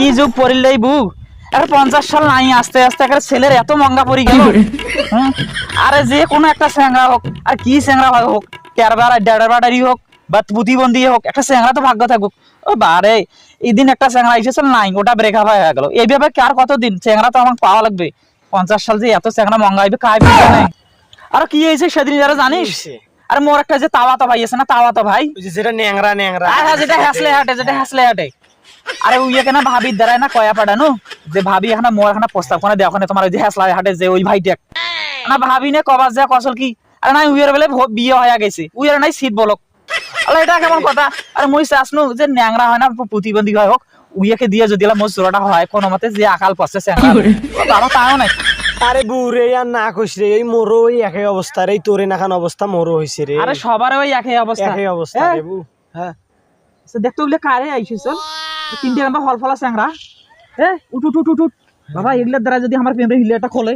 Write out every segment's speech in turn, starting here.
কি যুগ পড়িলেই বুক? আর পঞ্চাশ সাল নাই আস্তে আস্তে একটা ছেলের এত মঙ্গা পড়ি গেল। হ্যাঁ? আরে যে কোনো একটা স্যাংরা হোক আর কি স্যাংরা হয় হোক তেরবার ডেড়বাডারি হোক বা প্রতিবন্ধী হোক একটা স্যাংরা তো ভাগ্য থাকুক। ও বারে এই দিন একটা স্যাংরা এসেছিল নাই ওটা ব্রেকআপ হয়ে গেল। এইভাবে কার কতদিন স্যাংরা তো আমাকে পাওয়া লাগবে। পঞ্চাশ সাল যে এত স্যাংরা মঙ্গা হইবে কাই বুঝবে নাই আর কি হয়েছে সেদিন যারা জানিস? আরে মোর একটা যে তাওয়া তো ভাই আছে না তাওয়া তো ভাই? যেটা ন্যাংরা ন্যাংরা। যেটা হাসলে হাটে যেটা হাসলে হাটে। আরে উইয়ে কেনা ভাবির দ্বারাই না কয়া পাঠানো যে ভাবি এখানে মোর এখানে প্রস্তাব কোনে দেও ওখানে তোমার ওই যে হাসলা হাটে যে ওই ভাইটা না ভাবি নে কবার যা কসল কি? আরে নাই উইয়ের বেলে বিয়ে হয়ে গেছে। উইয়ের নাই সিট বলক। আরে এটা কেমন কথা? আরে মুই চাসনু যে ন্যাংরা হয় না প্রতিবন্ধী হয় হোক উইয়াকে দিয়ে যদি মোর জোড়াটা হয় কোনো মতে যে আকাল পড়ছে বাবা তাও নাই। আরে বুড়ে আর না কইস রে এই মোরও ওই একই অবস্থা রে এই তোরে নাখান অবস্থা মোরও হইছে রে। আরে সবার ওই একই অবস্থা। একই অবস্থা হ্যাঁ? রে বু হ্যাঁ। সে দেখতে উঠলে কারে আইছিস তিনটে গান ফল ফলা স্যাংরা এ, উঠ উঠ উঠ উঠ। বাবা এগুলোর দ্বারা যদি আমার প্রেমের হিলিয়াটা খোলে।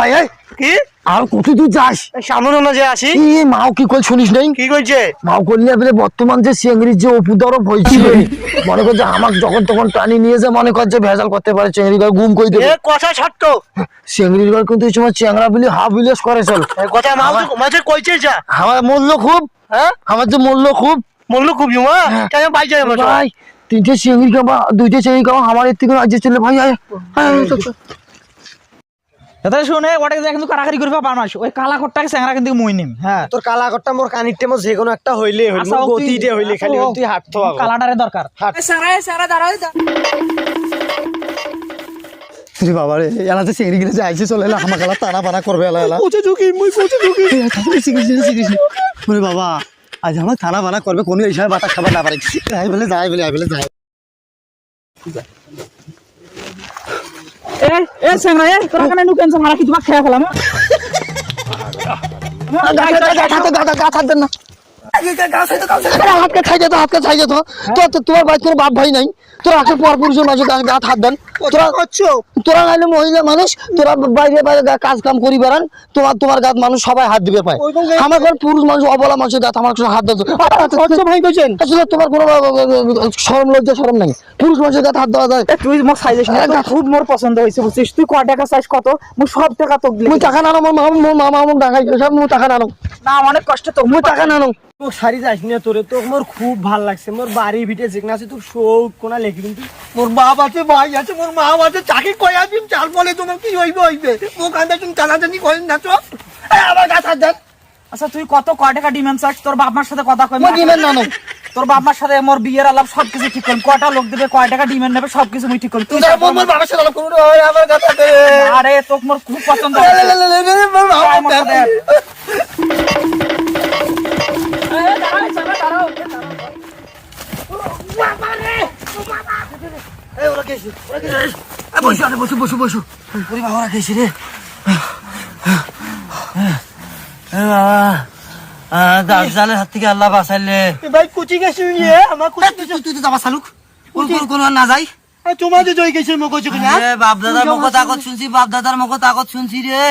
ভাই কি? আর কত দূর যাস? সামনে না যে আসি মাও কি কল শুনিস নাই? কি কইছে মাও করলে বলে বর্তমান যে চেংড়ির যে অপুদরব হয়েছিল মনে কর যে আমাকে যখন তখন টানি নিয়ে যে মনে কর যে ভেজাল করতে পারে চেংড়ি ঘর গুম এ দেবে। কথা ছাড়তো চেংড়ির ঘর কিন্তু এই সময় চেংড়া বিলি হাফ বিলেস করে চল। কথা মাঝে মাঝে কইছে যা। আমার মূল্য খুব। হ্যাঁ? আমার যে মূল্য খুব। মল্ল খুব ইমা কেন ভাই যাই আমার ভাই তিনটে চেংড়ি কামা দুইটা চেংড়ি কামা আমার এর থেকে রাজ্যে চলে ভাই আয়। আয়, চল, চল। এটা শুনে কিন্তু কারাকারি করবে পারমাস ওই কালা কোটটাকে স্যাংরা কিন্তু মুই নিম হ্যাঁ। তোর কালা ঘরটা মোর কানিতে মোর যে কোনো একটা হইলে হইল আচ্ছা, গতিতে হইলে খালি ও, তুই হাঁটতো বাবা কালাটারে দরকার। দাঁড়াও রে রে গেলে চলে এলা আমার গালা টানা বানা করবে এলা এলা। কোচে ঢুকি মুই কোচে ঢুকি ওরে বাবা আজ আমার থানা বানা করবে কোনো এই সময় বাতা খাবার না পারে যাই বলে যাই বলে আই বলে যাই এ স্যাংরা এ তোরা কেন নুকেন স্যাংরা কি তোমার খেয়া ফেলাম হাতকে খাই যেত হাতকে খাই যেত তোর তোমার বাড়ি তোর বাপ ভাই নাই তোরা একটা পর পুরুষের মাঝে গাত হাত দেন তোরা তোরা নাইলে মহিলা মানুষ তোরা বাইরে বাইরে কাজ কাম করি বেড়ান তোমার তোমার গাত মানুষ সবাই হাত দিবে পায় আমার ঘর পুরুষ মানুষ অবলা মানুষের গাত আমার হাত দিত ভাই কইছেন আসলে তোমার কোনো সরম লজ্জা সরম নাই পুরুষ মানুষের গাত হাত দেওয়া যায় তুই মোক সাইজেস খুব মোর পছন্দ হয়েছে বুঝছিস তুই ক টাকা চাইছ কত মুই সব টাকা তো মুই টাকা নানো মোর মামা মোর মামা আমার টাকাই সব মুই টাকা নানো না অনেক কষ্ট তো মুই টাকা নানো তো সারি যাস না তোরে তো মোর খুব ভালো লাগছে মোর বাড়ি ভিটে যেখানে আছে তোর শোক কোনা লেখি কিন্তু মোর বাপ আছে ভাই আছে মোর মা আছে চাকি কয়া দিম চাল বলে তোমার কি হইবে হইবে মোক আন্দা তুমি টানাটানি করেন না তো আমার গাছ হাত আচ্ছা তুই কত ক টাকা ডিমান্ড চাস তোর বাপ মার সাথে কথা কই ডিমান্ড তোর বাপ মার সাথে মোর বিয়ের আলাপ সবকিছু ঠিক করুন কয়টা লোক দেবে কয় টাকা ডিমান্ড নেবে সবকিছু মুই ঠিক করুন তুই তোর মোর মোর বাবার সাথে আলাপ করুন আরে তোক মোর খুব পছন্দ ওরা ওরা বসো আরে বসো বসো বসো। ওরে বাবা ওরা রে? দাবজালের হাত থেকে আল্লাহ বাঁচাইলে। ভাই কুচি গেছি আমার কুচি তুই তো যাবা চালুক কোন কোন না যাই। জয় গেছে রে বাপ দাদার আগত শুনছি বাপ দাদার আগত শুনছি রে।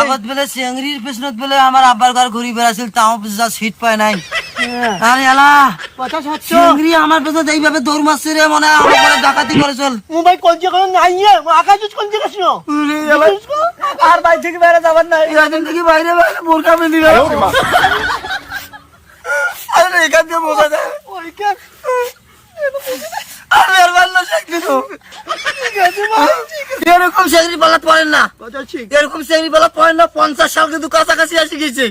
আগত বেলে চেংড়ির পেছনত বেলে আমার আব্বার ঘর ঘুরি বেড়াছিল তাও যা সিট পায় নাই। আরে এলা কথা সত্য। চেংড়ি আমার এইভাবে দৌড় মারছে রে মনে হয় আমার ঘরে ডাকাতি করে চল। মোবাইল কলজে করে নাই আকাশ কোন জায়গা ছিল আর বাই থেকে বেড়ে যাবার নাই। এখান থেকে বাইরে বাইরে বোরকা গেল আরে এখান থেকে বোঝা যায়। ওইখান আর ভালো চাকরি তো এরকম চাকরি পালাত পারেন না। এরকম চাকরি পালাত পারেন না পঞ্চাশ সাল কিন্তু কাছাকাছি আসি গেছে।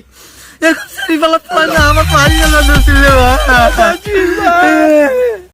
এরকম চাকরি পালাত পারেন না আমার পারি গেল কথা ঠিক ভাই